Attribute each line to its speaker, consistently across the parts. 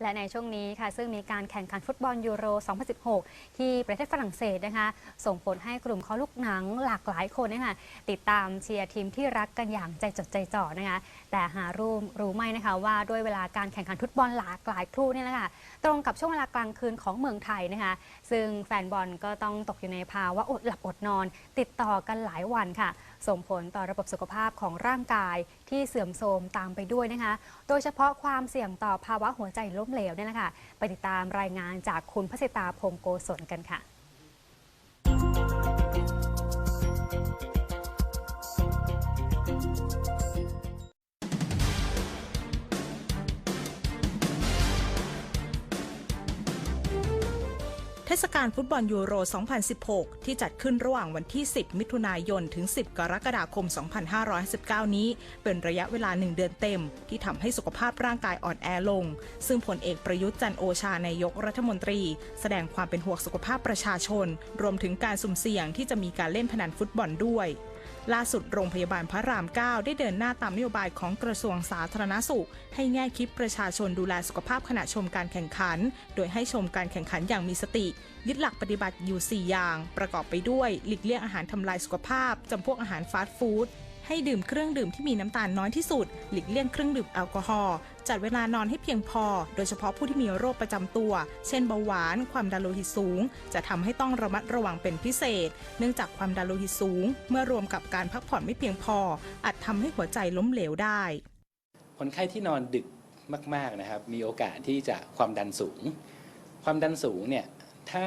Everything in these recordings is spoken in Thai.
Speaker 1: และในช่วงนี้ค่ะซึ่งมีการแข่งขันฟุตบอลยูโร 2016 ที่ประเทศฝรั่งเศสนะคะส่งผลให้กลุ่มคอลูกหนังหลากหลายคนนะคะติดตามเชียร์ทีมที่รักกันอย่างใจจดใจจ่อนะคะแต่หารู้รู้ไหมนะคะว่าด้วยเวลาการแข่งขันฟุตบอลหลากหลายครู่เนี่ยนะคะตรงกับช่วงเวลากลางคืนของเมืองไทยนะคะซึ่งแฟนบอลก็ต้องตกอยู่ในภาวะอดหลับอดนอน ติดต่อกันหลายวันค่ะ ส่งผลต่อระบบสุขภาพของร่างกายที่เสื่อมโทรมตามไปด้วยนะคะ โดยเฉพาะความเสี่ยงต่อภาวะหัวใจล้มเหลวเนี่ยนะคะไปติดตามรายงานจากคุณพสิตาพงโกศลกันค่ะ
Speaker 2: เทศกาลฟุตบอลยูโร 2016 ที่จัดขึ้นระหว่างวันที่ 10 มิถุนายน ถึง 10 กรกฎาคม 2519นี้ เป็นระยะเวลา 1 เดือนเต็ม ที่ทำให้สุขภาพร่างกายอ่อนแอลง ซึ่งผลเอกประยุทธ์จันโอชานายกรัฐมนตรี แสดงความเป็นห่วงสุขภาพประชาชน รวมถึงการสุ่มเสี่ยงที่จะมีการเล่นพนันฟุตบอลด้วย ล่าสุดโรงพยาบาลพระราม 9 ได้เดินหน้าตามนโยบายของกระทรวงสาธารณสุข ให้แง่คิดประชาชนดูแลสุขภาพขณะชมการแข่งขัน โดยให้ชมการแข่งขันอย่างมีสติ ยึดหลักปฏิบัติอยู่ 4 อย่าง ประกอบไปด้วย หลีกเลี่ยงอาหารทำลายสุขภาพจำพวกอาหารฟาสต์ฟู้ด ให้ดื่มเครื่องดื่มที่มีน้ำตาลน้อยที่สุด หลีกเลี่ยงเครื่องดื่มแอลกอฮอล์ จัดเวลานอนให้เพียงพอ โดยเฉพาะผู้ที่มีโรคประจำตัว เช่นเบาหวาน ความดันโลหิตสูง จะทำให้ต้องระมัดระวังเป็นพิเศษ เนื่องจากความดันโลหิตสูง เมื่อรวมกับการพักผ่อนไม่เพียงพอ อาจทำให้หัวใจล้มเหลวได้
Speaker 3: คนไข้ที่นอนดึกมากๆนะครับ มีโอกาสที่จะความดันสูง ความดันสูงเนี่ย ถ้า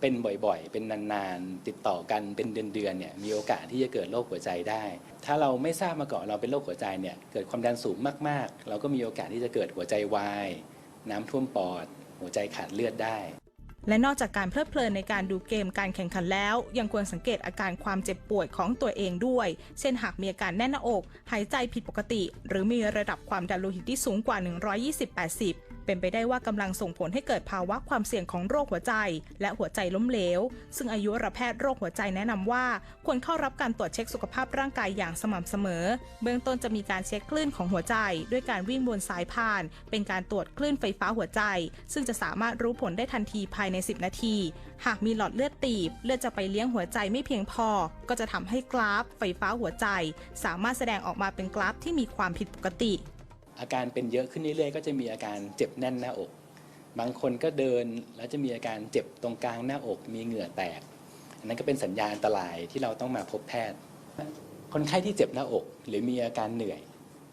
Speaker 3: เป็นบ่อยๆ เป็นนานๆ ติดต่อกันเป็นเดือนๆเนี่ยมีโอกาสที่จะเกิดโรคหัวใจได้ ถ้าเราไม่ทราบมาก่อนเราเป็นโรคหัวใจเนี่ยเกิดความดันสูงมากๆ เราก็มีโอกาสที่จะเกิดหัวใจวายน้ำท่วมปอด หัวใจขาดเลือดได้
Speaker 2: และนอกจากการเพลิดเพลินในการดูเกมการแข่งขันแล้ว ยังควรสังเกตอาการความเจ็บป่วยของตัวเองด้วย เช่นหากมีอาการแน่นหน้าอก หายใจผิดปกติ หรือมีระดับความดันโลหิตที่สูงกว่า 120-80 เป็นไปได้ว่ากำลังส่งผลให้เกิดภาวะความเสี่ยงของโรคหัวใจ และหัวใจล้มเหลว ซึ่งอายุรแพทย์โรคหัวใจแนะนำว่า ควรเข้ารับการตรวจเช็คสุขภาพร่างกายอย่างสม่ำเสมอ เบื้องต้นจะมีการเช็คคลื่นของหัวใจ ด้วยการวิ่งบนสายพาน เป็นการตรวจคลื่นไฟฟ้าหัวใจ ซึ่งจะสามารถรู้ผลได้ทันทีภายใน 10 นาที หากมีหลอดเลือดตีบ เลือดจะไปเลี้ยงหัวใจไม่เพียงพอ ก็จะทำให้กราฟ ไฟฟ้าหัวใจ สามารถแสดงออกมาเป็นกราฟที่มีความผิดปกติ
Speaker 3: อาการเป็นเยอะขึ้นเรื่อยๆ ก็จะมีอาการเจ็บแน่นหน้าอก บางคนก็เดินแล้วจะมีอาการเจ็บตรงกลางหน้าอก มีเหงื่อแตก อันนั้นก็เป็นสัญญาณอันตรายที่เราต้องมาพบแพทย์ คนไข้ที่เจ็บหน้าอก หรือมีอาการเหนื่อย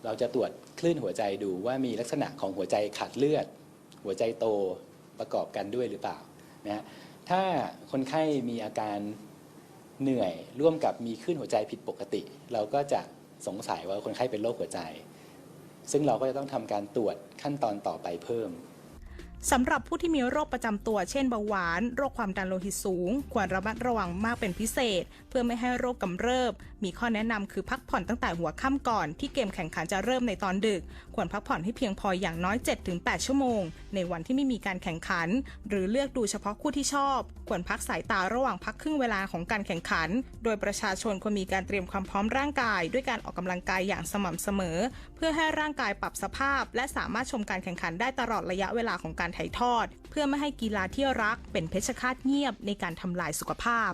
Speaker 3: เราจะตรวจคลื่นหัวใจดูว่ามีลักษณะของหัวใจขาดเลือด หัวใจโตประกอบกันด้วยหรือเปล่านะฮะถ้าคนไข้มีอาการเหนื่อยร่วมกับมีคลื่นหัวใจผิดปกติ เราก็จะสงสัยว่าคนไข้เป็นโรคหัวใจ ซึ่งเราก็จะต้องทำการตรวจขั้นตอนต่อไปเพิ่ม
Speaker 2: สำหรับผู้ที่มีโรคประจำตัว เช่นเบาหวาน โรคความดันโลหิตสูง ควรระมัดระวังมากเป็นพิเศษ เพื่อไม่ให้โรคกำเริบ มีข้อแนะนำคือพักผ่อนตั้งแต่หัวค่ำก่อนที่เกมแข่งขันจะเริ่มในตอนดึก ควรพักผ่อนให้เพียงพออย่างน้อย 7-8 ชั่วโมง ในวันที่ไม่มีการแข่งขัน หรือเลือกดูเฉพาะคู่ที่ชอบ ควรพักสายตาระหว่างพักครึ่งเวลาของการแข่งขัน โดยประชาชนควรมีการเตรียมความพร้อมร่างกาย ด้วยการออกกำลังกายอย่างสม่ำเสมอ เพื่อให้ร่างกายปรับสภาพ และสามารถชมการแข่งขันได้ตลอดระยะเวลาของการถ่ายทอด เพื่อไม่ให้กีฬาที่รักเป็นเพชฌฆาตเงียบในการทำลายสุขภาพ